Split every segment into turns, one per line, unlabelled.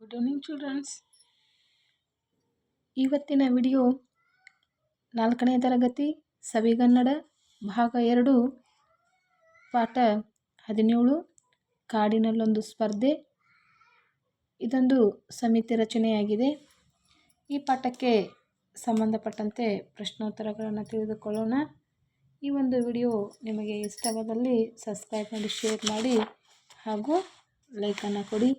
Good evening children's ಇವತ್ತಿನ video ನಾಲ್ಕನೇ ತರಗತಿ ಸವಿಗನ್ನಡ ಭಾಗ ಎರಡು, ಪಾಠ ಹದಿನೇಳು, ಕಾಡಿನಲ್ಲೊಂದು ಸ್ಪರ್ಧೆ. ಇದೊಂದು ಸಮಿತಿ ರಚನೆಯಾಗಿದೆ. ಈ ಪಾಠಕ್ಕೆ ಸಂಬಂಧಪಟ್ಟಂತೆ ಪ್ರಶ್ನೋತ್ತರಗಳನ್ನು ತಿಳಿದುಕೊಳ್ಳೋಣ. ಈ ಒಂದು ವಿಡಿಯೋ ನಿಮಗೆ ಇಷ್ಟವಾದಲ್ಲಿ ಸಬ್ಸ್ಕ್ರೈಬ್ ಮಾಡಿ, ಶೇರ್ ಮಾಡಿ ಹಾಗೂ ಲೈಕನ್ನು ಕೊಡಿ.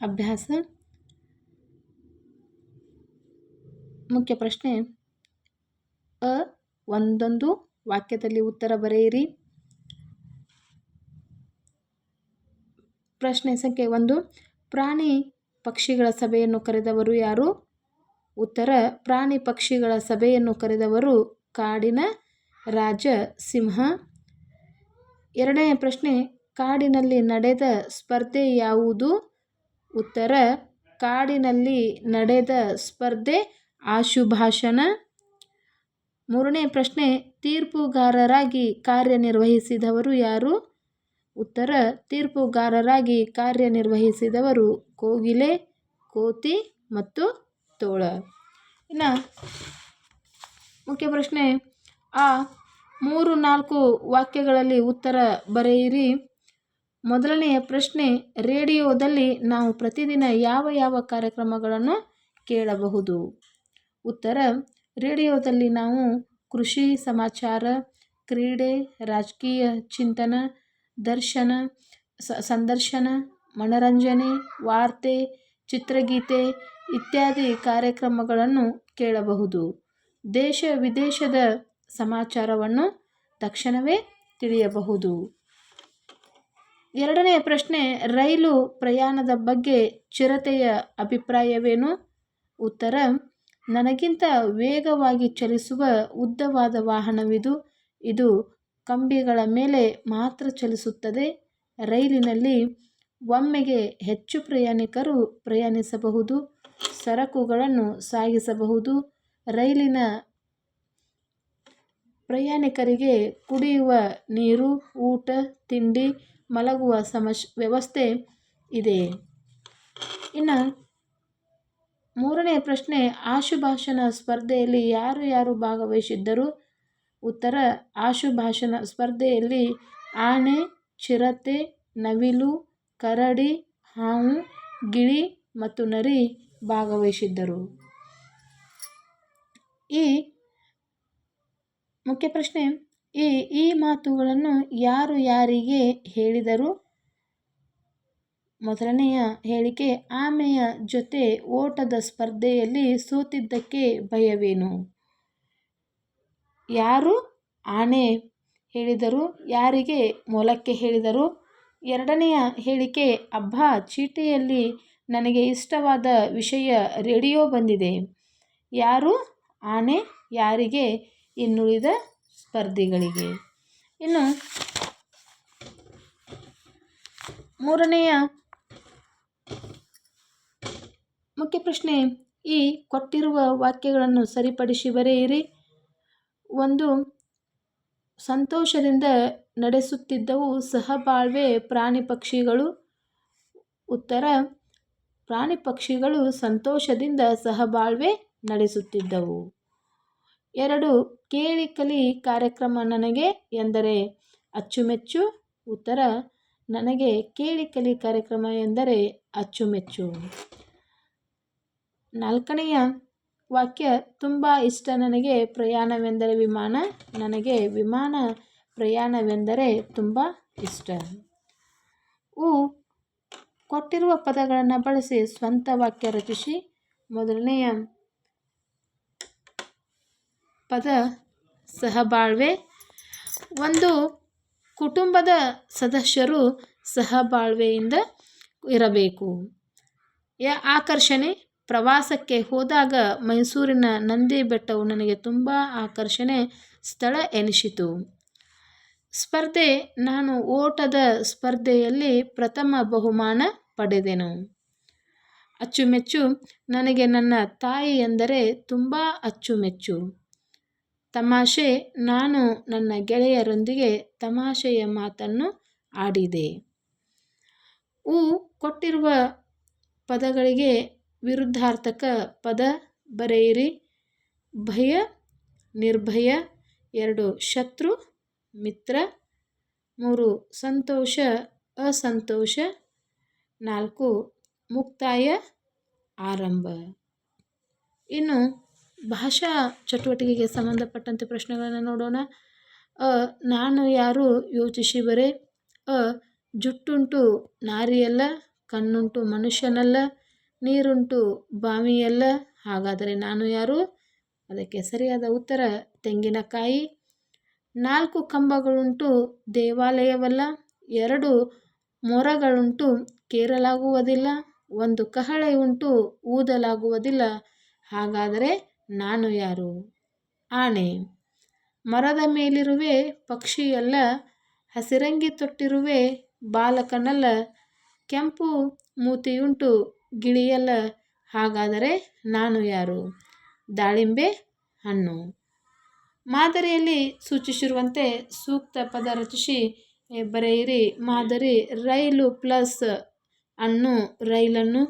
ಅಭ್ಯಾಸ. ಮುಖ್ಯ ಪ್ರಶ್ನೆ. ಅ ಒಂದೊಂದು ವಾಕ್ಯದಲ್ಲಿ ಉತ್ತರ ಬರೆಯಿರಿ. ಪ್ರಶ್ನೆ ಸಂಖ್ಯೆ ಒಂದು. ಪ್ರಾಣಿ ಪಕ್ಷಿಗಳ ಸಭೆಯನ್ನು ಕರೆದವರು ಯಾರು? ಉತ್ತರ, ಪ್ರಾಣಿ ಪಕ್ಷಿಗಳ ಸಭೆಯನ್ನು ಕರೆದವರು ಕಾಡಿನ ರಾಜ ಸಿಂಹ. ಎರಡನೇ ಪ್ರಶ್ನೆ, ಕಾಡಿನಲ್ಲಿ ನಡೆದ ಸ್ಪರ್ಧೆ ಯಾವುದು? ಉತ್ತರ, ಕಾಡಿನಲ್ಲಿ ನಡೆದ ಸ್ಪರ್ಧೆ ಆಶುಭಾಷಣ. ಮೂರನೇ ಪ್ರಶ್ನೆ, ತೀರ್ಪುಗಾರರಾಗಿ ಕಾರ್ಯನಿರ್ವಹಿಸಿದವರು ಯಾರು? ಉತ್ತರ, ತೀರ್ಪುಗಾರರಾಗಿ ಕಾರ್ಯನಿರ್ವಹಿಸಿದವರು ಕೋಗಿಲೆ, ಕೋತಿ ಮತ್ತು ತೋಳ. ಇನ್ನು ಮುಖ್ಯ ಪ್ರಶ್ನೆ, ಆ ಮೂರು ನಾಲ್ಕು ವಾಕ್ಯಗಳಲ್ಲಿ ಉತ್ತರ ಬರೆಯಿರಿ. ಮೊದಲನೆಯ ಪ್ರಶ್ನೆ, ರೇಡಿಯೋದಲ್ಲಿ ನಾವು ಪ್ರತಿದಿನ ಯಾವ ಯಾವ ಕಾರ್ಯಕ್ರಮಗಳನ್ನು ಕೇಳಬಹುದು? ಉತ್ತರ, ರೇಡಿಯೋದಲ್ಲಿ ನಾವು ಕೃಷಿ, ಸಮಾಚಾರ, ಕ್ರೀಡೆ, ರಾಜಕೀಯ, ಚಿಂತನ, ದರ್ಶನ ಸಂದರ್ಶನ, ಮನರಂಜನೆ, ವಾರ್ತೆ, ಚಿತ್ರಗೀತೆ ಇತ್ಯಾದಿ ಕಾರ್ಯಕ್ರಮಗಳನ್ನು ಕೇಳಬಹುದು. ದೇಶ ವಿದೇಶದ ಸಮಾಚಾರವನ್ನು ತಕ್ಷಣವೇ ತಿಳಿಯಬಹುದು. ಎರಡನೇ ಪ್ರಶ್ನೆ, ರೈಲು ಪ್ರಯಾಣದ ಬಗ್ಗೆ ಚಿರತೆಯ ಅಭಿಪ್ರಾಯವೇನು? ಉತ್ತರ, ನನಗಿಂತ ವೇಗವಾಗಿ ಚಲಿಸುವ ಉದ್ದವಾದ ವಾಹನವಿದು. ಇದು ಕಂಬಿಗಳ ಮೇಲೆ ಮಾತ್ರ ಚಲಿಸುತ್ತದೆ. ರೈಲಿನಲ್ಲಿ ಒಮ್ಮೆಗೆ ಹೆಚ್ಚು ಪ್ರಯಾಣಿಕರು ಪ್ರಯಾಣಿಸಬಹುದು. ಸರಕುಗಳನ್ನು ಸಾಗಿಸಬಹುದು. ರೈಲಿನ ಪ್ರಯಾಣಿಕರಿಗೆ ಕುಡಿಯುವ ನೀರು, ಊಟ, ತಿಂಡಿ ಮಲಗುವ ಸಮಶ್, ವ್ಯವಸ್ಥೆ ಇದೆ. ಇನ್ನು ಮೂರನೇ ಪ್ರಶ್ನೆ, ಆಶುಭಾಷಣ ಸ್ಪರ್ಧೆಯಲ್ಲಿ ಯಾರು ಯಾರು ಭಾಗವಹಿಸಿದ್ದರು? ಉತ್ತರ, ಆಶುಭಾಷಣ ಸ್ಪರ್ಧೆಯಲ್ಲಿ ಆನೆ, ಚಿರತೆ, ನವಿಲು, ಕರಡಿ, ಹಾವು, ಗಿಳಿ ಮತ್ತು ನರಿ ಭಾಗವಹಿಸಿದ್ದರು. ಈ ಮುಖ್ಯ ಪ್ರಶ್ನೆ, ಈ ಈ ಮಾತುಗಳನ್ನು ಯಾರು ಯಾರಿಗೆ ಹೇಳಿದರು? ಮೊದಲನೆಯ ಹೇಳಿಕೆ, ಆಮೆಯ ಜೊತೆ ಓಟದ ಸ್ಪರ್ಧೆಯಲ್ಲಿ ಸೋತಿದ್ದಕ್ಕೆ ಭಯವೇನು? ಯಾರು ಆನೆ ಹೇಳಿದರು, ಯಾರಿಗೆ ಮೊಲಕ್ಕೆ ಹೇಳಿದರು? ಎರಡನೆಯ ಹೇಳಿಕೆ, ಅಬ್ಬಾ, ಚೀಟಿಯಲ್ಲಿ ನನಗೆ ಇಷ್ಟವಾದ ವಿಷಯ ರೇಡಿಯೋ ಬಂದಿದೆ. ಯಾರು? ಆನೆ ಯಾರಿಗೆ? ಇನ್ನುಳಿದ ಸ್ಪರ್ಧಿಗಳಿಗೆ. ಇನ್ನು ಮೂರನೆಯ ಮುಖ್ಯ ಪ್ರಶ್ನೆ, ಈ ಕೊಟ್ಟಿರುವ ವಾಕ್ಯಗಳನ್ನು ಸರಿಪಡಿಸಿ ಬರೆಯಿರಿ. ಒಂದು, ಸಂತೋಷದಿಂದ ನಡೆಸುತ್ತಿದ್ದವು ಸಹಬಾಳ್ವೆ ಪ್ರಾಣಿ ಪಕ್ಷಿಗಳು. ಉತ್ತರ ಪ್ರಾಣಿ ಪಕ್ಷಿಗಳು ಸಂತೋಷದಿಂದ ಸಹಬಾಳ್ವೆ ನಡೆಸುತ್ತಿದ್ದವು. ಎರಡು ಕೇಳಿ ಕಲಿ ಕಾರ್ಯಕ್ರಮ ನನಗೆ ಎಂದರೆ ಅಚ್ಚುಮೆಚ್ಚು, ಉತ್ತರ ನನಗೆ ಕೇಳಿ ಕಲಿ ಕಾರ್ಯಕ್ರಮ ಎಂದರೆ ಅಚ್ಚುಮೆಚ್ಚು. ನಾಲ್ಕನೆಯ ವಾಕ್ಯ, ತುಂಬ ಇಷ್ಟ ನನಗೆ ಪ್ರಯಾಣವೆಂದರೆ ವಿಮಾನ, ನನಗೆ ವಿಮಾನ ಪ್ರಯಾಣವೆಂದರೆ ತುಂಬ ಇಷ್ಟ. ಕೊಟ್ಟಿರುವ ಪದಗಳನ್ನು ಬಳಸಿ ಸ್ವಂತ ವಾಕ್ಯ ರಚಿಸಿ. ಮೊದಲನೆಯ ಪದ ಸಹಬಾಳ್ವೆ. ಒಂದು ಕುಟುಂಬದ ಸದಸ್ಯರು ಸಹಬಾಳ್ವೆಯಿಂದ ಇರಬೇಕು. ಯ ಆಕರ್ಷಣೆ. ಪ್ರವಾಸಕ್ಕೆ ಹೋದಾಗ ಮೈಸೂರಿನ ನಂದಿ ಬೆಟ್ಟವು ನನಗೆ ತುಂಬ ಆಕರ್ಷಣೆ ಸ್ಥಳ ಎನಿಸಿತು. ಸ್ಪರ್ಧೆ ನಾನು ಓಟದ ಸ್ಪರ್ಧೆಯಲ್ಲಿ ಪ್ರಥಮ ಬಹುಮಾನ ಪಡೆದೆನು. ಅಚ್ಚುಮೆಚ್ಚು ನನಗೆ ನನ್ನ ತಾಯಿ ಎಂದರೆ ತುಂಬ ಅಚ್ಚುಮೆಚ್ಚು. ತಮಾಷೆ, ನಾನು ನನ್ನ ಗೆಳೆಯರೊಂದಿಗೆ ತಮಾಷೆಯ ಮಾತನ್ನು ಆಡಿದೆ. ಉ ಕೊಟ್ಟಿರುವ ಪದಗಳಿಗೆ ವಿರುದ್ಧಾರ್ಥಕ ಪದ ಬರೆಯಿರಿ. ಭಯ, ನಿರ್ಭಯ, ಎರಡು ಶತ್ರು ಮಿತ್ರ, ಮೂರು, ಸಂತೋಷ, ಅಸಂತೋಷ, ನಾಲ್ಕು, ಮುಕ್ತಾಯ, ಆರಂಭ. ಇನ್ನು, ಭಾಷಾ ಚಟುವಟಿಕೆಗೆ ಸಂಬಂಧಪಟ್ಟಂತೆ ಪ್ರಶ್ನೆಗಳನ್ನು ನೋಡೋಣ. ಅ, ನಾನು ಯಾರು ಯೋಚಿಸಿ ಬರೆ ಅ, ಜುಟ್ಟುಂಟು ನಾರಿಯಲ್ಲ, ಕಣ್ಣುಂಟು ಮನುಷ್ಯನಲ್ಲ, ನೀರುಂಟು ಬಾವಿಯಲ್ಲ, ಹಾಗಾದರೆ ನಾನು ಯಾರು? ಅದಕ್ಕೆ ಸರಿಯಾದ ಉತ್ತರ, ತೆಂಗಿನಕಾಯಿ. ನಾಲ್ಕು ಕಂಬಗಳುಂಟು ದೇವಾಲಯವಲ್ಲ, ಎರಡು ಮೊರಗಳುಂಟು ಕೇರಲಾಗುವುದಿಲ್ಲ, ಒಂದು ಕಹಳೆ ಉಂಟು ಊದಲಾಗುವುದಿಲ್ಲ, ಹಾಗಾದರೆ ನಾನು ಯಾರು? ಆನೆ. ಮರದ ಮೇಲಿರುವೆ ಪಕ್ಷಿಯಲ್ಲ, ಹಸಿರಂಗಿ ತೊಟ್ಟಿರುವೆ ಬಾಲಕನಲ್ಲ, ಕೆಂಪು ಮೂತಿಯುಂಟು ಗಿಳಿಯಲ್ಲ, ಹಾಗಾದರೆ ನಾನು ಯಾರು? ದಾಳಿಂಬೆ ಹಣ್ಣು. ಮಾದರಿಯಲ್ಲಿ ಸೂಚಿಸಿರುವಂತೆ ಸೂಕ್ತ ಪದ ರಚಿಸಿ ಬರೆಯಿರಿ. ಮಾದರಿ ರೈಲು ಪ್ಲಸ್ ಅನ್ನು ರೈಲನ್ನು,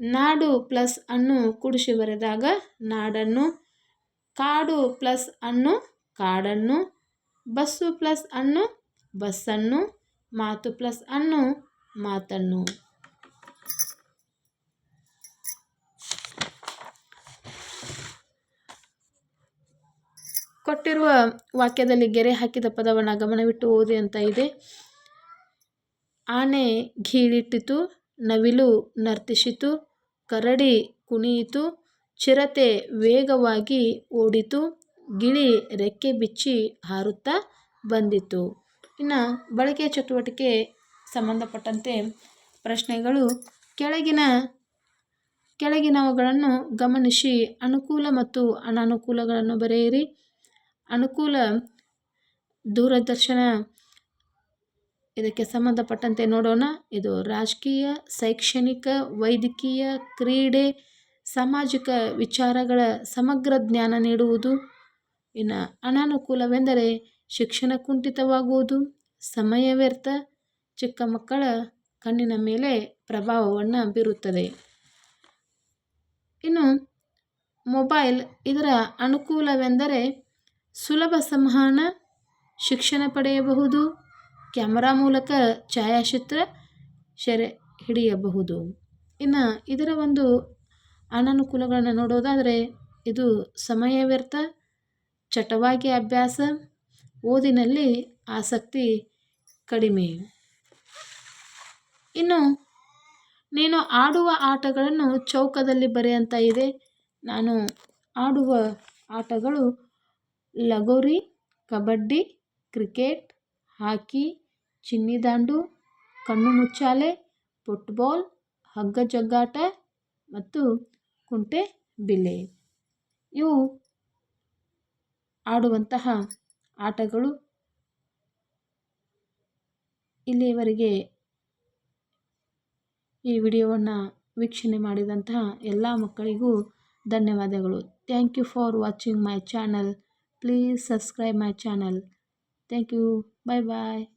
ನಾಡು ಪ್ಲಸ್ ಅನ್ನು ಕುಡಿಸಿ ಬರೆದಾಗ ನಾಡನ್ನು, ಕಾಡು ಪ್ಲಸ್ ಅನ್ನು ಕಾಡನ್ನು, ಬಸ್ಸು ಪ್ಲಸ್ ಅನ್ನು ಬಸ್ಸನ್ನು, ಮಾತು ಪ್ಲಸ್ ಅನ್ನು ಮಾತನ್ನು. ಕೊಟ್ಟಿರುವ ವಾಕ್ಯದಲ್ಲಿ ಗೆರೆ ಹಾಕಿದ ಪದವನ್ನು ಗಮನವಿಟ್ಟು ಓದಿ ಅಂತ ಇದೆ. ಆನೆ ಘೀಳಿಟ್ಟಿತು, ನವಿಲು ನರ್ತಿಸಿತು, ಕರಡಿ ಕುಣಿಯಿತು, ಚಿರತೆ ವೇಗವಾಗಿ ಓಡಿತು, ಗಿಳಿ ರೆಕ್ಕೆ ಬಿಚ್ಚಿ ಹಾರುತ್ತಾ ಬಂದಿತು. ಇನ್ನು ಬಳಕೆ ಚಟುವಟಿಕೆ ಸಂಬಂಧಪಟ್ಟಂತೆ ಪ್ರಶ್ನೆಗಳು. ಕೆಳಗಿನ, ಕೆಳಗಿನವುಗಳನ್ನು ಗಮನಿಸಿ ಅನುಕೂಲ ಮತ್ತು ಅನಾನುಕೂಲಗಳನ್ನು ಬರೆಯಿರಿ. ಅನುಕೂಲ ದೂರದರ್ಶನ ಇದಕ್ಕೆ ಸಂಬಂಧಪಟ್ಟಂತೆ ನೋಡೋಣ. ಇದು ರಾಜಕೀಯ, ಶೈಕ್ಷಣಿಕ, ವೈದ್ಯಕೀಯ ಕ್ರೀಡೆ, ಸಾಮಾಜಿಕ ವಿಚಾರಗಳ ಸಮಗ್ರ ಜ್ಞಾನ ನೀಡುವುದು. ಇನ್ನು ಅನಾನುಕೂಲವೆಂದರೆ ಶಿಕ್ಷಣ ಕುಂಠಿತವಾಗುವುದು. ಸಮಯ ವ್ಯರ್ಥ. ಚಿಕ್ಕ ಮಕ್ಕಳ ಕಣ್ಣಿನ ಮೇಲೆ ಪ್ರಭಾವವನ್ನು ಬೀರುತ್ತದೆ. ಇನ್ನು ಮೊಬೈಲ್ ಇದರ ಅನುಕೂಲವೆಂದರೆ ಸುಲಭ ಸಂವಹನ ಶಿಕ್ಷಣ ಪಡೆಯಬಹುದು. ಕ್ಯಾಮರಾ ಮೂಲಕ ಛಾಯಾಚಿತ್ರ ಸೆರೆ ಹಿಡಿಯಬಹುದು. ಇನ್ನು ಇದರ ಒಂದು ಅನನುಕೂಲಗಳನ್ನು ನೋಡೋದಾದರೆ ಇದು ಸಮಯ ವ್ಯರ್ಥ, ಚಟವಾಗಿ ಅಭ್ಯಾಸ, ಓದಿನಲ್ಲಿ ಆಸಕ್ತಿ ಕಡಿಮೆ. ಇನ್ನು ನೀನು ಆಡುವ ಆಟಗಳನ್ನು ಚೌಕದಲ್ಲಿ ಬರೆಯಂತ ಇದೆ. ನಾನು ಆಡುವ ಆಟಗಳು ಲಗೋರಿ, ಕಬಡ್ಡಿ, ಕ್ರಿಕೆಟ್, ಹಾಕಿ, ಚಿನ್ನಿದಾಂಡು, ಕಣ್ಣು ಮುಚ್ಚಾಲೆ ಫುಟ್ಬಾಲ್ ಹಗ್ಗ ಜಗ್ಗಾಟ ಮತ್ತು ಕುಂಟೆ ಬಿಲ್ಲೆ. ಇವು ಆಡುವಂತಹ ಆಟಗಳು ಇಲ್ಲಿಯವರೆಗೆ ಈ ವಿಡಿಯೋವನ್ನು ವೀಕ್ಷಣೆ ಮಾಡಿದಂತಹ ಎಲ್ಲ ಮಕ್ಕಳಿಗೂ ಧನ್ಯವಾದಗಳು. Thank you for watching my channel Please subscribe my channel. Thank you. Bye bye.